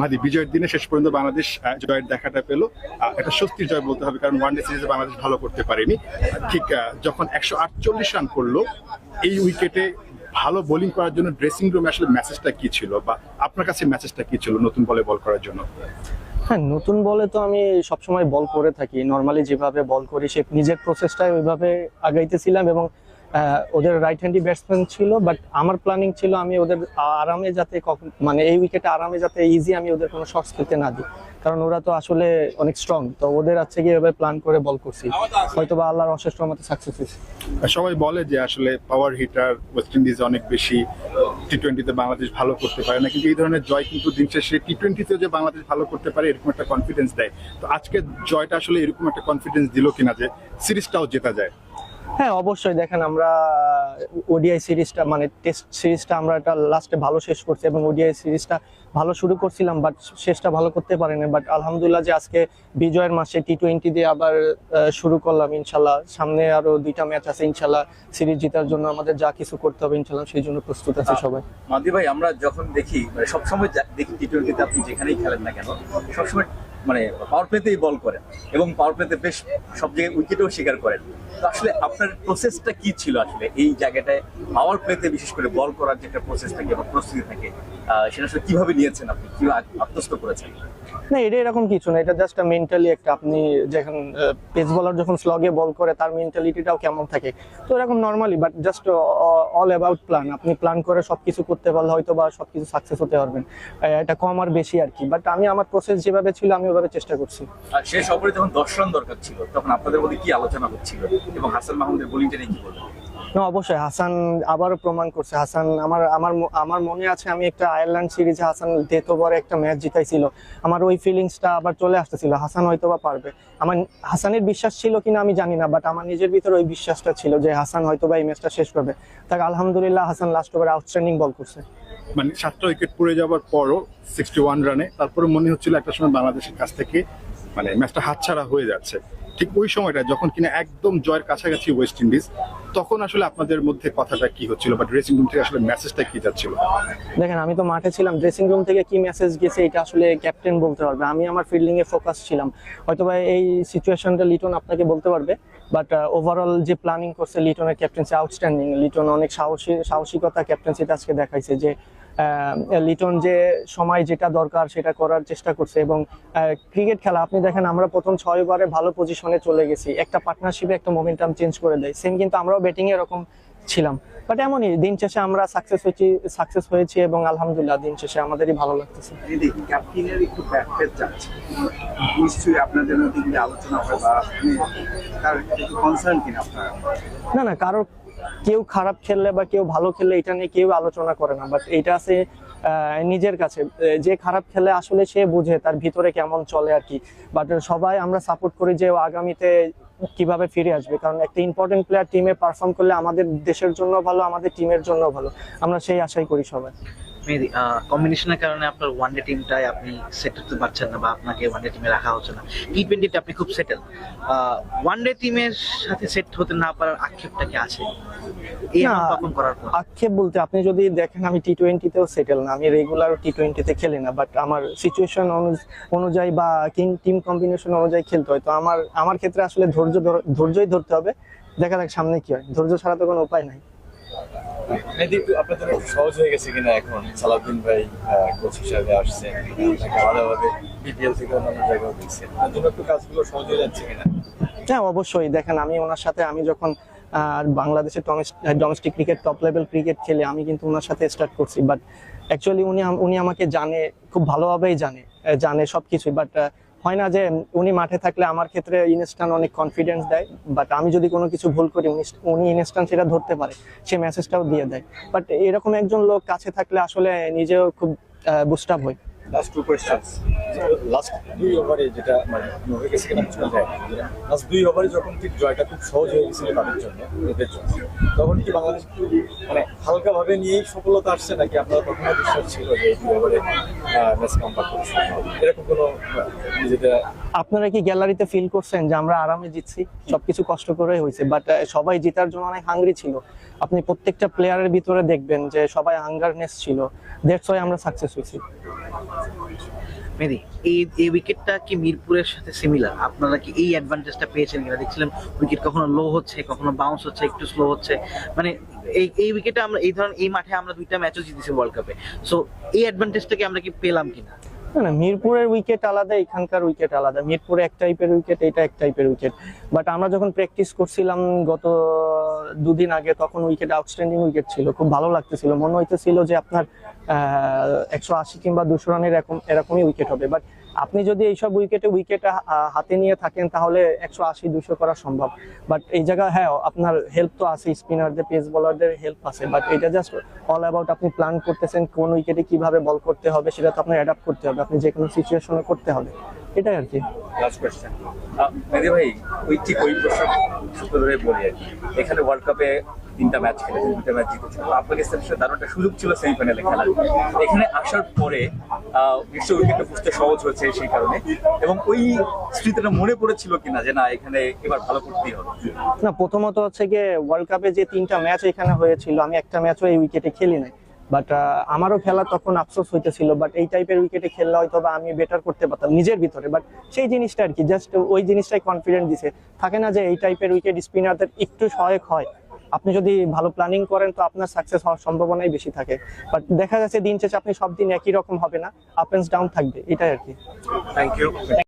মাদি, বিজয়ের দিনে শেষ পর্যন্ত বাংলাদেশ জয়ের দেখাটা পেল। এটা স্বস্তির জয় বলতে হবে, কারণ ওয়ানডে সিরিজে বাংলাদেশ ভালো করতে পারেনি। ঠিক যখন একশো আটচল্লিশ রান করল, এই উইকেটে ভালো বোলিং করার জন্য ড্রেসিং রুমে আসলে মেসেজটা কি ছিল? বা আপনার কাছে মেসেজটা কি ছিল নতুন বলে বল করার জন্য? হ্যাঁ নতুন বলে তো আমি সবসময় বল করে থাকি। নর্মালি যেভাবে বল করি, সে নিজের প্রসেসটাই ওইভাবে আগাইতেছিলাম এবং ওদের রাইট হ্যান্ডি ব্যাটসম্যান ছিল বাট আমার প্ল্যানিং ছিল আমি ওদের আরামে যাতে কখন মানে এই উইকেটে আরামে যাতে ইজি আমি ওদের কোনো শর্টস খেলতে না দিই। কারণ ওরা তো আসলে অনেক স্ট্রং তো ওদের আছে গিয়ে এভাবে প্ল্যান করে বল করছি। হয়তো বা আল্লাহর অশেষ রহমতে সাকসেস হয়েছে। সবাই বলে যে আসলে পাওয়ার হিটার ওয়েস্ট ইন্ডিজ অনেক বেশি টি টোয়েন্টিতে বাংলাদেশ ভালো করতে পারে না, কিন্তু এই ধরনের জয় কিন্তু দিন শেষে টি টোয়েন্টিতেও যে বাংলাদেশ ভালো করতে পারে, এরকম একটা কনফিডেন্স দেয়। তো আজকে জয়টা আসলে এরকম একটা কনফিডেন্স দিল কিনা যে সিরিজটাও জেতা যায়। হ্যাঁ অবশ্যই। দেখেন আমরা ওডিআই সিরিজটা মানে টেস্ট সিরিজটা আমরা এটা লাস্টে ভালো শেষ করছি এবং ওডিআই সিরিজটা ভালো শুরু করছিলাম বাট শেষটা ভালো করতে পারিনি। বাট আলহামদুলিল্লাহ যে আজকে বিজয়ের মাসে টি টোয়েন্টি দিয়ে আবার শুরু করলাম ইনশাল্লাহ। সামনে আরও দুইটা ম্যাচ আছে ইনশাল্লাহ সিরিজ জেতার জন্য আমাদের যা কিছু করতে হবে ইনশাল্লাহ সেই জন্য প্রস্তুত আছে সবাই। মাদি ভাই আমরা যখন দেখি মানে সবসময় দেখি টি টোয়েন্টিতে আপনি যেখানেই খেলেন না কেন সবসময় মানে পাওয়ার প্লেতেই বল করেন এবং পাওয়ার প্লেতে বেশ সব জায়গায় উইকেটও শিকার করেন। তো আসলে আপনার প্রসেসটা কি ছিল আসলে? এই জায়গাটায় পাওয়ার প্লেতে বিশেষ করে বল করার যে একটা প্রসেস থাকে বা প্রস্তুতি থাকে সেটা আসলে কীভাবে নিয়েছেন আপনি? কীভাবে আত- আত্মস্থ করেছেন? না এটা এরকম কিছু না, এটা জাস্ট মেন্টালি একটা আপনি যখন পেস বলার যখন স্লগে বল করে, তার মেন্টালিটিটাও কেমন থাকে? তো এরকম normally but just all about plan আপনি প্ল্যান করে সবকিছু করতে পারলে হয়তো বা সবকিছু সাকসেস হতে পারবেন। এটা কম আর বেশি আর কি। বাট আমি, আমার প্রসেস যেভাবে ছিল, আমি ওভাবে চেষ্টা করছি। আর শেষ ওভারে যখন দশ রান দরকার ছিল, তখন আপনাদের মধ্যে কি আলোচনা হচ্ছিল এবং হাসান মাহমুদের বোলিংটা নিয়ে কি বলবেন? না, অবশ্যই, হাসান আবারও প্রমাণ করছে। হাসান, আমার আমার আমার মনে আছে আমি একটা আয়ারল্যান্ড সিরিজে হাসান ডেথ ওভারে একটা ম্যাচ জিতাইছিল। আমার ওই ফিলিংসটা আবার চলে আসতেছিল, হাসান হয়তো বা পারবে। আমার, হাসানের বিশ্বাস ছিল কিনা আমি জানি না বাট আমার নিজের ভিতরে ওই বিশ্বাসটা ছিল যে হাসান হয়তো বা এই ম্যাচটা শেষ করবে। তাকে আলহামদুলিল্লাহ হাসান লাস্ট ওভারে আউটস্ট্যান্ডিং বল করছে। মানে সাতটা উইকেট পড়ে যাওয়ার পরও সিক্সটি ওয়ান রানে তারপরে মনে হচ্ছিল একটা সময় বাংলাদেশের কাছ থেকে মানে ম্যাচটা হাতছাড়া হয়ে যাচ্ছে। ঠিক ওই সময়টা যখন কিনা একদম জয়ের কাছাকাছি ওয়েস্ট ইন্ডিজ তখন আসলে আপনাদের মধ্যে কথাটা কি হচ্ছিল বা ড্রেসিং রুম থেকে আসলে মেসেজটা কি যাচ্ছিল? দেখেন, আমি তো মাঠে ছিলাম ড্রেসিং রুম থেকে কি মেসেজ গেছে এটা আসলে ক্যাপ্টেন বলতে পারবে। আমি আমার ফিল্ডিং এ ফোকাস ছিলাম। হয়তো হয়তোবা এই সিচুয়েশনটা লিটন আপনাকে বলতে পারবে বাট ওভারঅল যে প্ল্যানিং করছে লিটনের ক্যাপ্টেন্সি আউটস্ট্যান্ডিং লিটন অনেক সাহসী, সাহসিকতা ক্যাপ্টেন্সিটা আজকে দেখাইছে যে লিটন যে সময় যেটা দরকার সেটা করার চেষ্টা করছে এবং ক্রিকেট খেলা আপনি দেখেন আমরা প্রথম ছয় ওভারে ভালো পজিশনে চলে গেছি। একটা পার্টনারশিপে একটা মোমেন্টাম চেঞ্জ করে দেয়। সেম কিন্তু আমরাও ব্যাটিং এরকম ছিলাম। বাট এমনই দিন শেষে আমরা সাকসেস হয়েছি সাকসেস হয়েছি এবং আলহামদুলিল্লাহ দিন শেষে আমাদেরই ভালো লাগতেছে। দিদি ক্যাপ্টেনের একটু ব্যাকপেজ যাচ্ছে নিশ্চয়ই আপনাদের মধ্যে আলোচনা বা তার কনসার্ন কিনা আপনারা? না না কারোর কেউ খারাপ খেললে বা কেউ ভালো খেললে এটা নিয়ে কেউ আলোচনা করে না বাট এটা আছে নিজের কাছে। যে খারাপ খেলে আসলে সে বুঝে তার ভিতরে কেমন চলে আর কি। বাট সবাই আমরা সাপোর্ট করি যে আগামীতে কীভাবে ফিরে আসবে, কারণ একটা ইম্পর্টেন্ট প্লেয়ার টিমে পারফর্ম করলে আমাদের দেশের জন্য ভালো, আমাদের টিমের জন্য ভালো। আমরা সেই আশাই করি সবাই। মেহেদি কম্বিনেশনের কারণে আপনার ওয়ানডে টিমটায় আপনি সেট করতে পারছেন না বা আপনাকে ওয়ানডে টিমে রাখা হচ্ছে না। টি টোয়েন্টিতে আপনি খুব সেটেল ওয়ানডে টিমের সাথে সেট হতে না পারার আক্ষেপটা কি আছে? আক্ষেপ বলতে আপনি যদি দেখেন আমি টি টোয়েন্টিতেও সেটেল না। আমি রেগুলার টি টোয়েন্টিতে খেলি না বাট আমার সিচুয়েশন অনুযায়ী বা টিম কম্বিনেশন অনুযায়ী খেলতে হয়। তো আমার আমার ক্ষেত্রে আসলে ধৈর্য ধর- ধৈর্যই ধরতে হবে। দেখা যাক সামনে কি হয়। ধৈর্য ছাড়া তো কোনো উপায় নাই। মেহেদি একটু সহজ হয়ে গেছে কিনা এখন? সালাউদ্দিন ভাই কোচ হিসাবে আসছেন আলাদাভাবে বিপিএল থেকে অন্যান্য জায়গায় দিচ্ছেন তার জন্য একটু কাজগুলো সহজ হয়ে যাচ্ছে কিনা? হ্যাঁ অবশ্যই। দেখেন, আমি ওনার সাথে, আমি যখন আর বাংলাদেশের domestic cricket top level cricket খেলে, আমি কিন্তু ওনার সাথে স্টার্ট করছি। বাট অ্যাকচুয়ালি উনি উনি আমাকে জানে, খুব ভালোভাবেই জানে জানে সব কিছুই বাট হয় না যে উনি মাঠে থাকলে আমার ক্ষেত্রে ইনস্টান অনেক কনফিডেন্স দেয় বাট আমি যদি কোনো কিছু ভুল করি, উনি ইনস্টান সেটা ধরতে পারে, সে মেসেজটাও দিয়ে দেয়। বাট এরকম একজন লোক কাছে থাকলে আসলে নিজেও খুব বুস্ট আপ হয়। লাস্ট টু কোয়েশ্চেন্স লাস্ট দুই ওভারে যেটা মানে হয়ে গেছে কিনা বোঝা যায় লাস্ট দুই ওভারে যখন ঠিক জয়টা খুব সহজ হয়ে গেছিল তাদের জন্য এদের জন্য তখন কি বাংলাদেশ একটু মানে হালকাভাবে নিয়েই সফলতা আসছে নাকি আপনারা বিশ্বাস ছিল যে এই দুই ওভারে ম্যাচ কম্পাক্ট করে এরকম কোনো নিজেদের আপনারা কি গ্যালারিতে ফিল করছেন যে আমরা আরামে জিতছি? সবকিছু কষ্ট করে হয়েছে বাট সবাই জেতার জন্য অনেক হাঙ্গরি ছিল। আপনি প্রত্যেকটা প্লেয়ারের ভিতরে দেখবেন যে সবাই হাঙ্গারনেস ছিল। দ্যাটস ওয়াই আমরা সাকসেস হয়েছি। মেদি এই এই উইকেটটা কি মিরপুরের সাথে সিমিলার আপনারা কি এই অ্যাডভান্টেজটা পেয়েছেন কিনা? দেখছিলাম উইকেট কখনো লো হচ্ছে, কখনো বাউন্স হচ্ছে, একটু স্লো হচ্ছে। মানে এই এই উইকেটে আমরা, এই ধরনের, এই মাঠে আমরা দুইটা ম্যাচও জিতেছি ওয়ার্ল্ড কাপে সো এই অ্যাডভান্টেজটাকে আমরা কি পেলাম কিনা? না না, মিরপুরের উইকেট আলাদা, এখানকার উইকেট আলাদা। মিরপুরে এক টাইপের উইকেট এটা এক টাইপের উইকেট বাট আমরা যখন প্র্যাকটিস করছিলাম গত দুদিন আগে, তখন উইকেট আউটস্ট্যান্ডিং উইকেট ছিল। খুব ভালো লাগতেছিল। মনে হইতেছিল যে আপনার একশো আশি কিংবা দুশো রানের এরকম এরকমই উইকেট হবে। বাট আপনি যদি এইসব উইকেটে উইকেট হাতে নিয়ে থাকেন, তাহলে একশো আশি, দুশো করা সম্ভব। বাট এই জায়গা হ্যাঁ আপনার হেল্প তো আছে স্পিনারদের পেস বলারদের হেল্প আছে। বাট এটা জাস্ট অল অ্যাবাউট আপনি প্ল্যান করতেছেন, কোন উইকেটে কীভাবে বল করতে হবে, সেটা তো আপনার অ্যাডাপ্ট করতে হবে। আপনি যে কোনো সিচুয়েশনে করতে হবে। এটাই আর কি। কোয়েশ্চেন ভাই, ওই ঠিক ওই প্রশ্ন। এখানে ওয়ার্ল্ড কাপে তিনটা ম্যাচ খেলেছে দুটা ম্যাচ জিতেছে এবং আফগানিস্তানের সাথে দারুণ একটা সুযোগ ছিল সেমিফাইনালে খেলার। এখানে আসার পরে নিশ্চয়ই উইকেটটা বুঝতে সহজ হয়েছে সেই কারণে। এবং ওই স্মৃতিটা মনে পড়েছিল কিনা যে না, এখানে এবার ভালো করতেই হবে। না, প্রথমত হচ্ছে গিয়ে ওয়ার্ল্ড কাপে যে তিনটা ম্যাচ এখানে হয়েছিল, আমি একটা ম্যাচও এই উইকেটে খেলি নাই। বাট আমারও খেলা তখন আফসোস হইতেছিল বাট এই টাইপের উইকেটে খেললে হয়তো বা আমি বেটার করতে পারতাম নিজের ভিতরে। বাট সেই জিনিসটা আর কি জাস্ট ওই জিনিসটাই কনফিডেন্ট দিছে। থাকে না যে এই টাইপের উইকেট স্পিনারদের একটু সহায়ক হয়। আপনি যদি ভালো প্ল্যানিং করেন, তো আপনার সাকসেস হওয়ার সম্ভাবনাই বেশি থাকে। বাট দেখা যাচ্ছে দিন শেষে আপনি সব দিন একই রকম হবে না আপ অ্যান্ড ডাউন থাকবে, এটাই আর কি। Thank you